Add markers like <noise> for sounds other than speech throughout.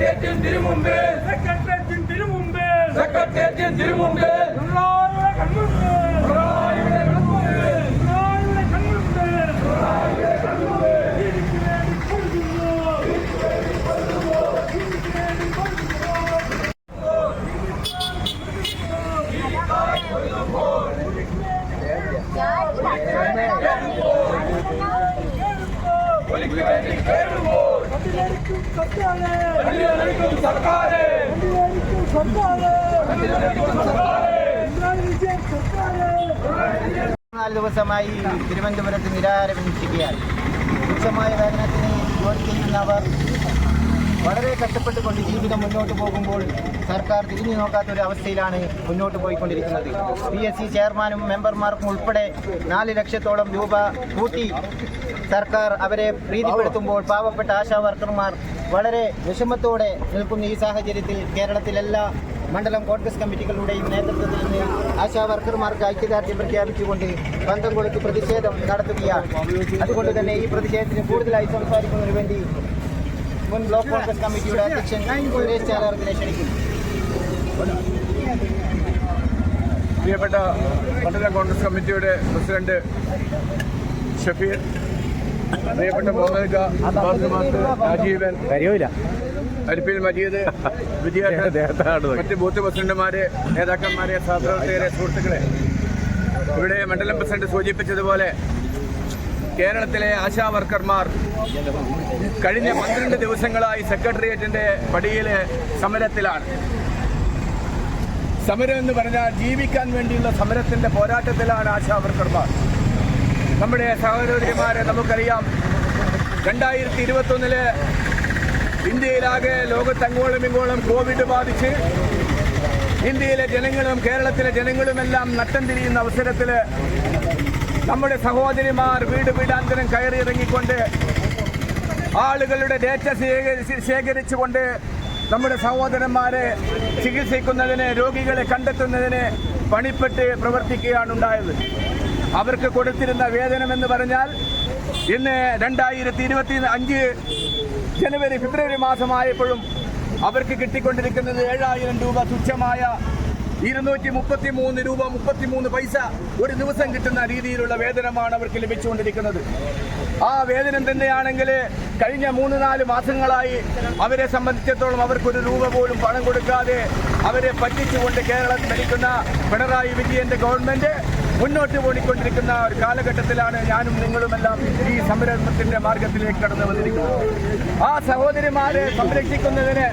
சக்கத்தேற்றின் திருமுன்பு சக்கத்தேற்றின் திருமுன்பு சக்கத்தேற்றின் திருமுன்பு ஒலிக்கு வேண்டி பெறுவோம் നാല് ദിവസമായി തിരുവനന്തപുരത്ത് നിരാഹാരം അനുഷ്ഠിക്കുകയാണ് രൂക്ഷമായ വേദനത്തിന് ജോലി ചെയ്യുന്നവർ വളരെ കഷ്ടപ്പെട്ടുകൊണ്ട് ജീവിതം മുന്നോട്ട് പോകുമ്പോൾ സർക്കാർ തിരിഞ്ഞു നോക്കാത്ത ഒരു അവസ്ഥയിലാണ് മുന്നോട്ട് പോയിക്കൊണ്ടിരിക്കുന്നത്. പി എസ് സി ചെയർമാനും മെമ്പർമാർക്കും ഉൾപ്പെടെ നാല് ലക്ഷത്തോളം രൂപ കൂട്ടി സർക്കാർ അവരെ പ്രീതിപ്പെടുത്തുമ്പോൾ പാവപ്പെട്ട ആശാ വർക്കർമാർ വളരെ വിഷമത്തോടെ നിൽക്കുന്ന ഈ സാഹചര്യത്തിൽ കേരളത്തിലെല്ലാ മണ്ഡലം കോൺഗ്രസ് കമ്മിറ്റികളുടെയും നേതൃത്വത്തിൽ നിന്ന് ആശാ വർക്കർമാർക്ക് ഐക്യദാർഢ്യം പ്രഖ്യാപിച്ചുകൊണ്ട് ബന്ധം കൊടുത്ത് പ്രതിഷേധം നടത്തുകയാണ്. അതുകൊണ്ട് തന്നെ ഈ പ്രതിഷേധത്തിന് കൂടുതലായി സംസാരിക്കുന്നതിന് വേണ്ടി മുൻ ബ്ലോക്ക് കോൺഗ്രസ് കമ്മിറ്റിയുടെ അധ്യക്ഷൻ സുരേഷ് ചാലാർത്തിനെ ക്ഷണിക്കുന്നു പ്രിയപ്പെട്ട മണ്ഡല കോൺഗ്രസ് കമ്മിറ്റിയുടെ പ്രസിഡന്റ് ഷഫീർ പ്രിയപ്പെട്ട മാസ്റ്റർ, രാജീവൻ അരിപ്പിൽ മജീദ് വിദ്യാഭ്യാസ <laughs> മറ്റ് ബൂത്ത് പ്രസിഡന്റുമാരെ നേതാക്കന്മാരെ സഹപ്രവർത്തകരെ സുഹൃത്തുക്കളെ. ഇവിടെ മണ്ഡലം പ്രസിഡന്റ് സൂചിപ്പിച്ചതുപോലെ കേരളത്തിലെ ആശാ വർക്കർമാർ കഴിഞ്ഞ പന്ത്രണ്ട് ദിവസങ്ങളായി സെക്രട്ടേറിയറ്റിന്റെ പടിയിൽ സമരത്തിലാണ്. സമരം എന്ന് പറഞ്ഞാൽ ജീവിക്കാൻ വേണ്ടിയുള്ള സമരത്തിന്റെ പോരാട്ടത്തിലാണ് ആശാ വർക്കർമാർ. നമ്മുടെ സഹോദരിമാരെ നമുക്കറിയാം രണ്ടായിരത്തി ഇരുപത്തൊന്നിൽ ഇന്ത്യയിലാകെ ലോകത്തെങ്ങോളം ഇങ്ങോളം കോവിഡ് ബാധിച്ച് ഇന്ത്യയിലെ ജനങ്ങളും കേരളത്തിലെ ജനങ്ങളുമെല്ലാം നട്ടം തിരിയുന്ന അവസരത്തിൽ നമ്മുടെ സഹോദരിമാർ വീട് വീടാന്തരം കയറിയിറങ്ങിക്കൊണ്ട് ആളുകളുടെ ഡേറ്റ ശേഖരിച്ച് ശേഖരിച്ചുകൊണ്ട് നമ്മുടെ സഹോദരന്മാരെ ചികിത്സിക്കുന്നതിന് രോഗികളെ കണ്ടെത്തുന്നതിന് പണിപ്പെട്ട് പ്രവർത്തിക്കുകയാണ് ഉണ്ടായത്. അവർക്ക് കൊടുത്തിരുന്ന വേതനം എന്ന് പറഞ്ഞാൽ ഇന്ന് രണ്ടായിരത്തി ഇരുപത്തി അഞ്ച് ജനുവരി ഫെബ്രുവരി മാസമായപ്പോഴും അവർക്ക് കിട്ടിക്കൊണ്ടിരിക്കുന്നത് ഏഴായിരം രൂപ തുച്ഛമായ ഇരുന്നൂറ്റി മുപ്പത്തി മൂന്ന് രൂപ മുപ്പത്തി മൂന്ന് പൈസ ഒരു ദിവസം കിട്ടുന്ന രീതിയിലുള്ള വേതനമാണ് അവർക്ക് ലഭിച്ചുകൊണ്ടിരിക്കുന്നത്. ആ വേതനം തന്നെയാണെങ്കിൽ കഴിഞ്ഞ മൂന്ന് നാല് മാസങ്ങളായി അവരെ സംബന്ധിച്ചിടത്തോളം അവർക്കൊരു രൂപ പോലും പണം കൊടുക്കാതെ അവരെ പറ്റിച്ചുകൊണ്ട് കേരളത്തിൽ ഭരിക്കുന്ന പിണറായി വിജയന്റെ ഗവൺമെന്റ് മുന്നോട്ട് പോയിക്കൊണ്ടിരിക്കുന്ന ഒരു കാലഘട്ടത്തിലാണ് ഞാനും നിങ്ങളുമെല്ലാം ഈ സംരംഭത്തിന്റെ മാർഗത്തിലേക്ക് കടന്നു വന്നിരിക്കുന്നത്. ആ സഹോദരിമാരെ സംരക്ഷിക്കുന്നതിന്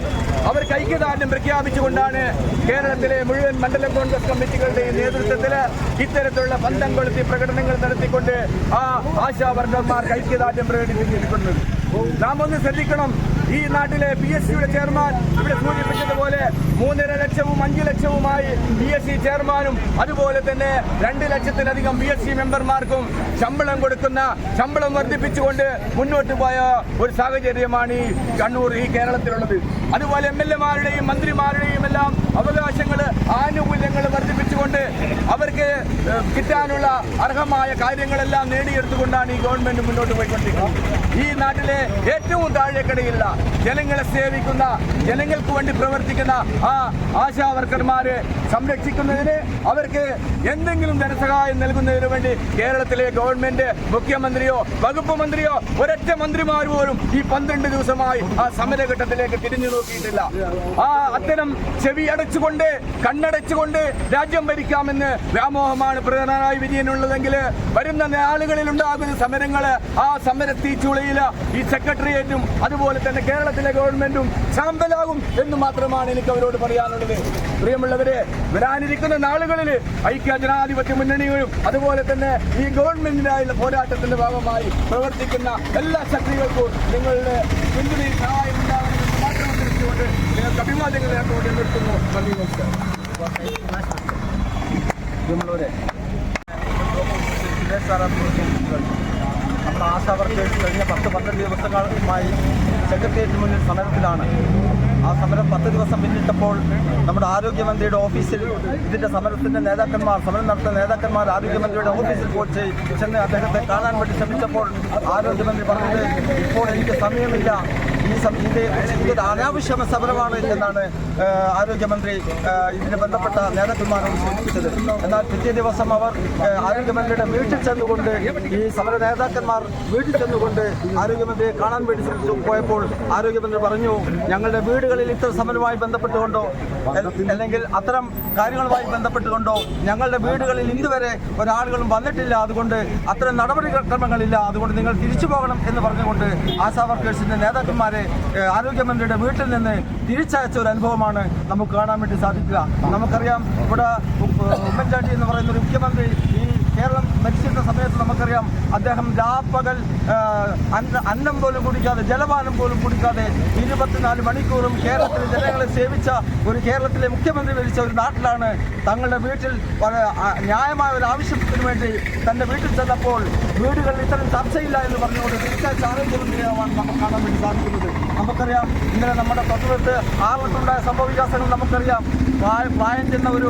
അവർ ഐക്യദാർഢ്യം പ്രഖ്യാപിച്ചുകൊണ്ടാണ് കേരളത്തിലെ മുഴുവൻ മണ്ഡലം കോൺഗ്രസ് കമ്മിറ്റികളുടെ നേതൃത്വത്തിൽ ഇത്തരത്തിലുള്ള ബന്ധം കൊളുത്തി പ്രകടനങ്ങൾ നടത്തിക്കൊണ്ട് ആ ആശാവർഗന്മാർ ഐക്യദാർഢ്യം പ്രകടിപ്പിച്ചിരിക്കുന്നത്. നാം ഒന്ന് ശ്രദ്ധിക്കണം. ഈ നാട്ടിലെ പി എസ് സിയുടെ ചെയർമാൻ ഇവിടെ സൂചിപ്പിച്ചതുപോലെ മൂന്നര ലക്ഷവും അഞ്ചു ലക്ഷവുമായി പി എസ് സി ചെയർമാനും അതുപോലെ തന്നെ രണ്ട് ലക്ഷത്തിലധികം പി എസ് സി മെമ്പർമാർക്കും ശമ്പളം കൊടുക്കുന്ന ശമ്പളം വർദ്ധിപ്പിച്ചുകൊണ്ട് മുന്നോട്ട് പോയ ഒരു സാഹചര്യമാണ് ഈ കണ്ണൂർ ഈ കേരളത്തിലുള്ളത്. അതുപോലെ എം എൽ എമാരുടെയും മന്ത്രിമാരുടെയും എല്ലാം വർദ്ധിപ്പിച്ചുകൊണ്ട് അവർക്ക് കിട്ടാനുള്ള അർഹമായ കാര്യങ്ങളെല്ലാം നേടിയെടുത്തുകൊണ്ടാണ് ഈ ഗവൺമെന്റ് മുന്നോട്ട് പോയിക്കൊണ്ടിരിക്കുന്നത്. ഈ നാട്ടിലെ ഏറ്റവും താഴേക്കടയിലുള്ള ജനങ്ങളെ സേവിക്കുന്ന ജനങ്ങൾക്ക് വേണ്ടി പ്രവർത്തിക്കുന്ന ആ ആശാ വർക്കർമാരെ സംരക്ഷിക്കുന്നതിന് അവർക്ക് എന്തെങ്കിലും ധനസഹായം നൽകുന്നതിന് വേണ്ടി കേരളത്തിലെ ഗവൺമെന്റ് മുഖ്യമന്ത്രിയോ വകുപ്പ് മന്ത്രിയോ ഒരൊറ്റ മന്ത്രിമാർ പോലും ഈ പന്ത്രണ്ട് ദിവസമായി ആ സമരഘട്ടത്തിലേക്ക് തിരിഞ്ഞു നോക്കിയിട്ടില്ല. ആ അത്തരം ചെവി അടച്ചുകൊണ്ട് കണ്ണടച്ചുകൊണ്ട് രാജ്യം ഭരിക്കാമെന്ന് വ്യാമോഹമാണ് പ്രധാനമായി വിജയനുള്ളതെങ്കിൽ വരുന്ന നാളുകളിൽ ഉണ്ടാകുന്ന സമരങ്ങൾ ആ സമര തീച്ചുളയിൽ ഈ സെക്രട്ടേറിയറ്റും അതുപോലെ തന്നെ കേരളത്തിലെ ഗവൺമെന്റും ശാന്തലാകും എന്ന് മാത്രമാണ് എനിക്ക് അവരോട് പറയാനുള്ളത്. പ്രിയമുള്ളവരെ വരാനിരിക്കുന്ന നാളുകളിൽ ഐക്യ ജനാധിപത്യ മുന്നണിയും അതുപോലെ തന്നെ ഈ ഗവൺമെന്റിനായുള്ള പോരാട്ടത്തിന്റെ ഭാഗമായി പ്രവർത്തിക്കുന്ന എല്ലാ ശക്തികൾക്കും നിങ്ങളുടെ പിന്തുണയും സഹായം ഉണ്ടാവണമെന്ന് മാത്രം തിരിച്ചുകൊണ്ട് നിങ്ങൾക്ക് അഭിവാദ്യങ്ങൾ നേർന്നുകൊണ്ട് നിർത്തുന്നു. നന്ദി നമസ്കാരം. സാറാറിനെ നമ്മുടെ ആശാ കഴിഞ്ഞ പത്ത് പന്ത്രണ്ട് ദിവസങ്ങളുമായി സെക്രട്ടേറിയറ്റിന് മുന്നിൽ സമരത്തിലാണ്. ആ സമരം പത്ത് ദിവസം പിന്നിട്ടപ്പോൾ നമ്മുടെ ആരോഗ്യമന്ത്രിയുടെ ഓഫീസിൽ ഇതിന്റെ സമരത്തിന്റെ നേതാക്കന്മാർ സമരം നടത്തുന്ന നേതാക്കന്മാർ ആരോഗ്യമന്ത്രിയുടെ ഓഫീസിൽ പോയി ചെന്ന് അദ്ദേഹത്തെ കാണാൻ വേണ്ടി ശ്രമിച്ചപ്പോൾ ആരോഗ്യമന്ത്രി പറഞ്ഞത് ഇപ്പോൾ എനിക്ക് സമയമില്ല. ഈ ഇത് ഇതൊരു സമരമാണ് എന്നാണ് ആരോഗ്യമന്ത്രി ഇതിന് ബന്ധപ്പെട്ട നേതാക്കന്മാരോട് സൂചിപ്പിച്ചത്. എന്നാൽ പിറ്റേ ദിവസം അവർ ആരോഗ്യമന്ത്രിയുടെ വീട്ടിൽ ചെന്നുകൊണ്ട് ഈ സമര നേതാക്കന്മാർ വീട്ടിൽ ചെന്നുകൊണ്ട് ആരോഗ്യമന്ത്രിയെ കാണാൻ വേണ്ടി പോയപ്പോൾ ആരോഗ്യമന്ത്രി പറഞ്ഞു ഞങ്ങളുടെ വീടുകളിൽ ഇത്ര സമരവുമായി ബന്ധപ്പെട്ടുകൊണ്ടോ അല്ലെങ്കിൽ അത്തരം കാര്യങ്ങളുമായി ബന്ധപ്പെട്ടുകൊണ്ടോ ഞങ്ങളുടെ വീടുകളിൽ ഇതുവരെ ഒരാളുകളും വന്നിട്ടില്ല. അതുകൊണ്ട് അത്തരം നടപടിക്രമങ്ങളില്ല. അതുകൊണ്ട് നിങ്ങൾ തിരിച്ചു പോകണം എന്ന് പറഞ്ഞുകൊണ്ട് ആശാ വർക്കേഴ്സിന്റെ നേതാക്കന്മാരെ ഏഹ്, ആരോഗ്യമന്ത്രിയുടെ വീട്ടിൽ നിന്ന് തിരിച്ചയച്ച ഒരു അനുഭവമാണ് നമുക്ക് കാണാൻ വേണ്ടി സാധിക്കുക. നമുക്കറിയാം ഇവിടെ ഉമ്മൻചാണ്ടി എന്ന് പറയുന്ന ഒരു മുഖ്യമന്ത്രി ഈ കേരളം ഭരിച്ചിരുന്ന സമയത്ത് നമുക്കറിയാം അദ്ദേഹം രാപ്പകൽ അന്ന- പോലും കുടിക്കാതെ ജലപാനം പോലും കുടിക്കാതെ ഇരുപത്തിനാല് മണിക്കൂറും കേരളത്തിലെ ജനങ്ങളെ സേവിച്ച ഒരു കേരളത്തിലെ മുഖ്യമന്ത്രി ഭരിച്ച ഒരു നാട്ടിലാണ് തങ്ങളുടെ വീട്ടിൽ ന്യായമായ ഒരു ആവശ്യത്തിന് വേണ്ടി തന്റെ വീട്ടിൽ ചെന്നപ്പോൾ വീടുകളിൽ ഇത്തരം ചർച്ചയില്ല എന്ന് പറഞ്ഞുകൊണ്ട് തിരിച്ചയച്ച ആരോഗ്യമന്ത്രിയാവാൻ നമുക്ക് കാണാൻ വേണ്ടി സാധിക്കുന്നത്. നമുക്കറിയാം ഇന്നലെ നമ്മുടെ തൊട്ടടുത്ത് ആറിലുണ്ടായ സംഭവ വികാസങ്ങൾ നമുക്കറിയാം. പ്രായ- ചെന്ന ഒരു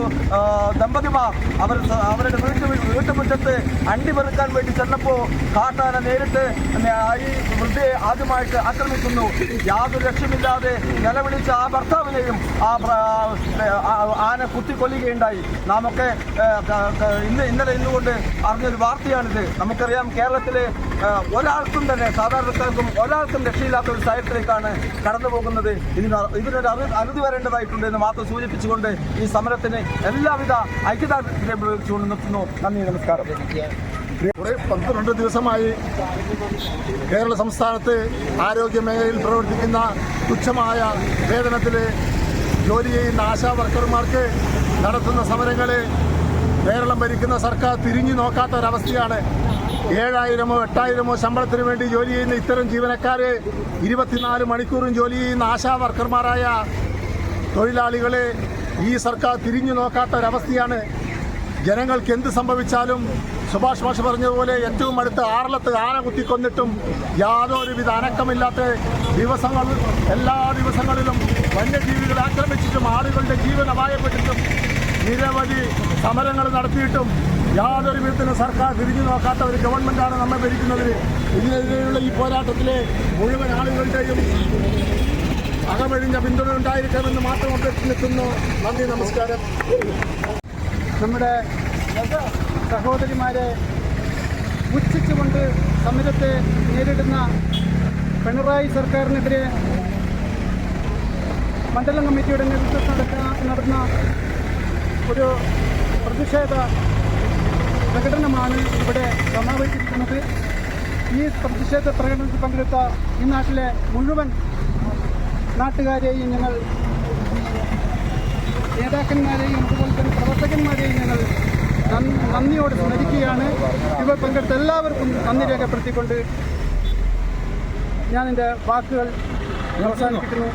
ദമ്പതിമാർ അവർ അവരുടെ വീട്ടു വീട്ടുമുറ്റത്ത് അണ്ടി പെറുക്കാൻ വേണ്ടി ചെന്നപ്പോൾ കാട്ടാന നേരിട്ട് ഈ വൃദ്ധയെ ആദ്യമായിട്ട് ആക്രമിക്കുന്നു. യാതൊരു ലക്ഷ്യമില്ലാതെ നിലവിളിച്ച ആ ഭർത്താവിനെയും ആ ആന കുത്തിക്കൊല്ലുകയുണ്ടായി നാമൊക്കെ ഇന്ന് ഇന്നലെ ഇന്നുകൊണ്ട് അറിഞ്ഞൊരു വാർത്തയാണിത്. നമുക്കറിയാം കേരളത്തിലെ ഒരാൾക്കും തന്നെ സാധാരണക്കാർക്കും ഒരാൾക്കും രക്ഷയില്ലാത്ത ഒരു സാഹചര്യത്തിലേക്കാണ് കടന്നു പോകുന്നത് ഇതിന് ഇതിനൊരു അറു അറുതി വരേണ്ടതായിട്ടുണ്ട് എന്ന് മാത്രം സൂചിപ്പിച്ചുകൊണ്ട് ഈ സമരത്തിന് എല്ലാവിധ ഐക്യദാർഢ്യം ഉപയോഗിച്ചുകൊണ്ട് നിർത്തുന്നു നന്ദി നമസ്കാരം. കുറെ പന്ത്രണ്ട് ദിവസമായി കേരള സംസ്ഥാനത്ത് ആരോഗ്യ മേഖലയിൽ പ്രവർത്തിക്കുന്ന തുച്ഛമായ വേതനത്തിൽ ജോലി ചെയ്യുന്ന ആശാ വർക്കർമാർക്ക് നടത്തുന്ന സമരങ്ങളെ കേരളം ഭരിക്കുന്ന സർക്കാർ തിരിഞ്ഞു നോക്കാത്ത ഒരവസ്ഥയാണ് ഏഴായിരമോ എട്ടായിരമോ ശമ്പളത്തിന് വേണ്ടി ജോലി ചെയ്യുന്ന ഇത്തരം ജീവനക്കാരെ ഇരുപത്തിനാല് മണിക്കൂറും ജോലി ചെയ്യുന്ന ആശാ വർക്കർമാരായ തൊഴിലാളികളെ ഈ സർക്കാർ തിരിഞ്ഞു നോക്കാത്ത ഒരവസ്ഥയാണ് ജനങ്ങൾക്ക് എന്ത് സംഭവിച്ചാലും സുഭാഷ് മാഷ് പറഞ്ഞതുപോലെ ഏറ്റവും അടുത്ത് ആറളത്ത് ആന കുത്തിക്കൊന്നിട്ടും യാതൊരുവിധ അനക്കമില്ലാത്ത ദിവസങ്ങൾ എല്ലാ ദിവസങ്ങളിലും വന്യജീവികളെ ആക്രമിച്ചിട്ടും ആളുകളുടെ ജീവൻ അപായപ്പെട്ടിട്ടും നിരവധി സമരങ്ങൾ നടത്തിയിട്ടും യാതൊരു വിധത്തിലും സർക്കാർ തിരിഞ്ഞു നോക്കാത്ത ഒരു ഗവൺമെന്റാണ് നമ്മെ ഭരിക്കുന്നത് ഇതിനെതിരെയുള്ള ഈ പോരാട്ടത്തിലെ മുഴുവൻ ആളുകളുടെയും അകമഴിഞ്ഞ പിന്തുണ ഉണ്ടായിരിക്കണമെന്ന് മാത്രം അഭ്യർത്ഥിക്കുന്നു നന്ദി നമസ്കാരം. നമ്മുടെ സഹോദരിമാരെ പുച്ഛിച്ചുകൊണ്ട് സമരത്തെ നേരിടുന്ന പിണറായി സർക്കാരിനെതിരെ മണ്ഡലം കമ്മിറ്റിയുടെ നേതൃത്വത്തിൽ നടക്കുന്ന നടന്ന ഒരു പ്രതിഷേധ പ്രകടനമാണ് ഇവിടെ സമാപിച്ചിരിക്കുന്നത്. ഈ പ്രതിഷേധ പ്രകടനത്തിൽ പങ്കെടുത്ത ഈ നാട്ടിലെ മുഴുവൻ നാട്ടുകാരെയും ഞങ്ങൾ നേതാക്കന്മാരെയും അതുപോലെ തന്നെ പ്രവർത്തകന്മാരെയും ഞങ്ങൾ നന്ദിയോട് സ്മരിക്കുകയാണ്. ഇവർ പങ്കെടുത്ത എല്ലാവർക്കും നന്ദി രേഖപ്പെടുത്തിക്കൊണ്ട് ഞാൻ എന്റെ വാക്കുകൾ അവസാനിപ്പിക്കുന്നു.